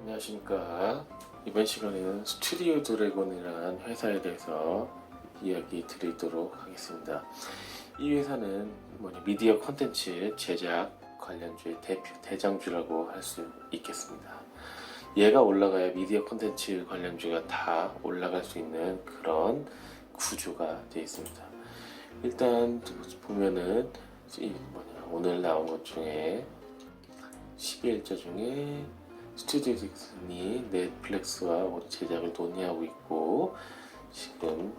안녕하십니까. 이번 시간에는 스튜디오 드래곤이라는 회사에 대해서 이야기 드리도록 하겠습니다. 이 회사는 뭐냐, 미디어 콘텐츠 제작 관련주의 대표, 대장주라고 할 수 있겠습니다. 얘가 올라가야 미디어 콘텐츠 관련주가 다 올라갈 수 있는 그런 구조가 되어 있습니다. 일단 보면은 이 뭐냐, 오늘 나온 것 중에 12일자 중에 스튜디오 딕슨이 넷플릭스와 제작을 논의하고 있고 지금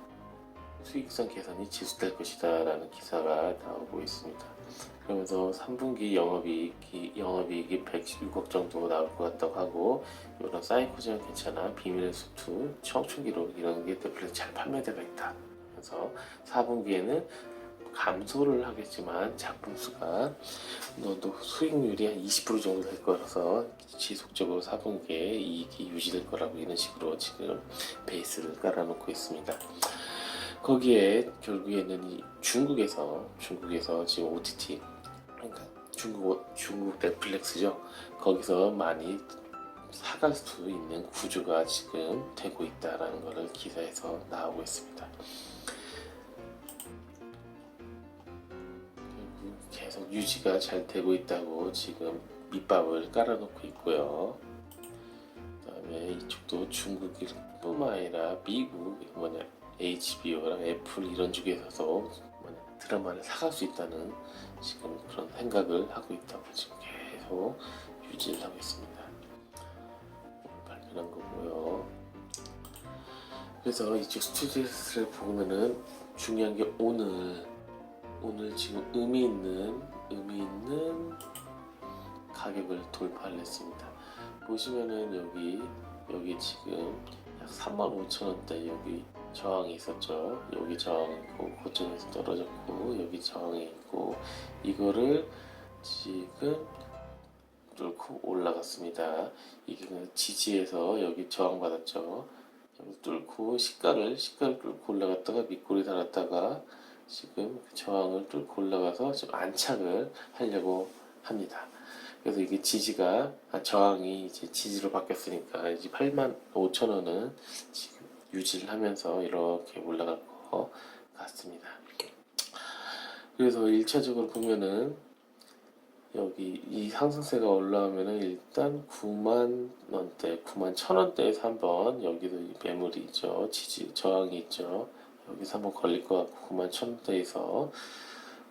수익성 개선이 지수될 것이다 라는 기사가 나오고 있습니다. 그러면서 3분기 영업이익이, 영업이익이 116억 정도 나올 것 같다고 하고 이런 사이코즈는 괜찮아 비밀의 수투, 청춘기록 이런 게 넷플릭스 잘 판매되고 있다. 그래서 4분기에는 감소를 하겠지만 작품 수가 너도 수익률이 한 20% 정도 될 거라서 지속적으로 4분기에 이익이 유지될 거라고 이런 식으로 지금 베이스를 깔아놓고 있습니다. 거기에 결국에는 이 중국에서 중국에서 지금 OTT 그러니까 중국 중국 넷플릭스죠. 거기서 많이 사갈 수 있는 구조가 지금 되고 있다라는 것을 기사에서 나오고 있습니다. 계속 유지가 잘 되고 있다고 지금 밑밥을 깔아놓고 있고요. 그다음에 이쪽도 중국뿐만 아니라 미국 뭐냐 HBO랑 애플 이런 쪽에서도 뭐냐, 드라마를 사갈 수 있다는 지금 그런 생각을 하고 있다고 지금 계속 유지를 하고 있습니다. 발표한 거고요. 그래서 이쪽 스튜디오스를 보면은 중요한 게 오늘 오늘 지금 의미 있는 의미 있는 가격을 돌파를 했습니다. 보시면은 여기 여기 지금 약 3만 5천 원대 여기 저항이 있었죠. 여기 저항 있고 고점에서 떨어졌고 여기 저항이 있고 이거를 지금 뚫고 올라갔습니다. 이게 그 지지에서 여기 저항 받았죠. 뚫고 시가를 시가를 뚫고 올라갔다가 밑골이 달았다가 지금 그 저항을 뚫고 올라가서 지금 안착을 하려고 합니다. 그래서 이게 지지가 아, 저항이 이제 지지로 바뀌었으니까 이제 8만 5천 원은 지금 유지를 하면서 이렇게 올라갈 것 같습니다. 그래서 1차적으로 보면은 여기 이 상승세가 올라오면은 일단 9만 원대, 9만 천 원대에서 한번 여기도 이 매물이 있죠. 지지 저항이 있죠. 여기서 한번 걸릴 것 같고 9만 천 원대에서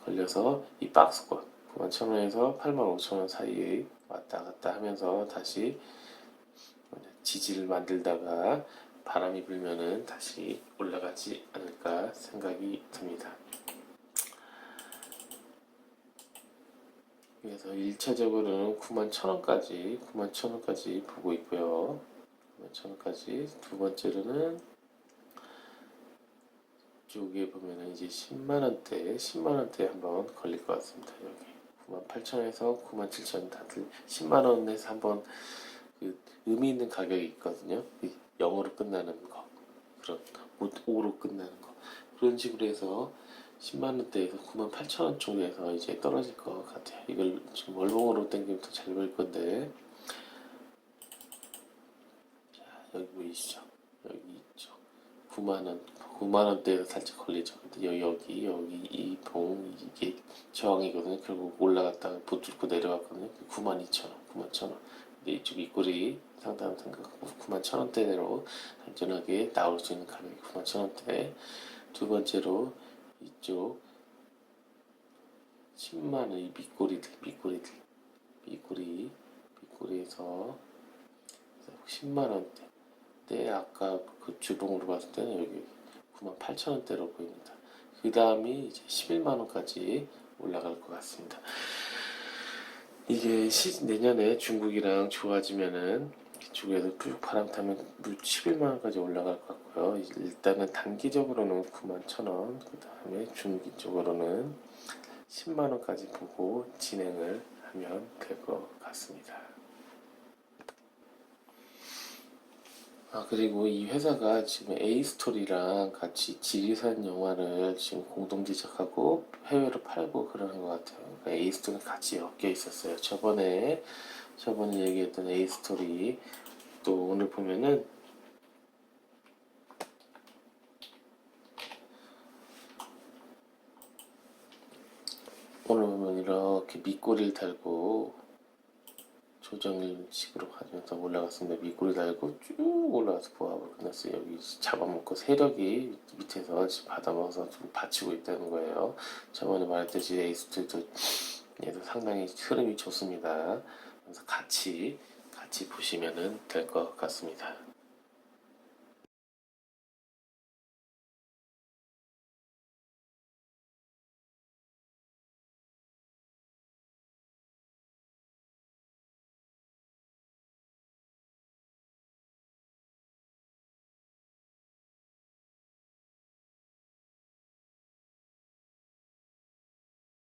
걸려서 이 박스권 9만 천 원에서 8만 5천 원 사이에 왔다 갔다 하면서 다시 지지를 만들다가 바람이 불면은 다시 올라가지 않을까 생각이 듭니다. 그래서 1차적으로는 9만 천 원까지 9만 천 원까지 보고 있고요. 9만 천 원까지 두 번째로는 쪽에 보면은 이제 10만 원대 10만 원대 한번 걸릴 것 같습니다. 여기 9만 8천에서 9만 7천 다들 10만 원에서 한번 그 의미 있는 가격이 있거든요. 그 0으로 끝나는 거 그런 5로 끝나는 거 그런 식으로 해서 10만 원대에서 9만 8천 원 쪽에서 이제 떨어질 것 같아요. 이걸 지금 월봉으로 당기면 더 잘 보일 건데 자 여기 보이시죠? 여기 있죠. 9만 원 9만 원대에서 살짝 걸리죠. 여기 여기 여기 이 봉 이게 저항이거든요. 결국 올라갔다가 붙들고 내려갔거든요. 9만 2천 원, 9만 천 원. 근데 이쪽 입꼬리 상당한 생각하고 9만 천 원대로 안전하게 나올 수 있는 가격이 9만 천 원대. 두 번째로 이쪽 10만 원이 밑꼬리들 밑꼬리들 밑꼬리 밑꼬리에서 10만 원대. 때 아까 그 주봉으로 봤을 때는 여기 9만 8천 원대로 보입니다. 그 다음이 이제 11만 원까지 올라갈 것 같습니다. 이게 시, 내년에 중국이랑 좋아지면은 그쪽에서 쭉 바람 타면 11만 원까지 올라갈 것 같고요. 일단은 단기적으로는 9만 천 원, 그 다음에 중기적으로는 10만 원까지 보고 진행을 하면 될 것 같습니다. 아 그리고 이 회사가 지금 에이스토리랑 같이 지리산 영화를 지금 공동 제작하고 해외로 팔고 그러는 것 같아요. 그러니까 에이스토리 같이 엮여 있었어요. 저번에 저번에 얘기했던 에이스토리 또 오늘 보면은 오늘 보면 이렇게 밑꼬리를 달고 조정식으로 가면서 올라갔습니다. 밑꼬리 달고 쭉 올라가서 부합을 끝났어요. 여기 잡아먹고 세력이 밑에서 받아먹어서 좀 받치고 있다는 거예요. 저번에 말했듯이 에이스트도 얘도 상당히 흐름이 좋습니다. 그래서 같이 같이 보시면은 될것 같습니다.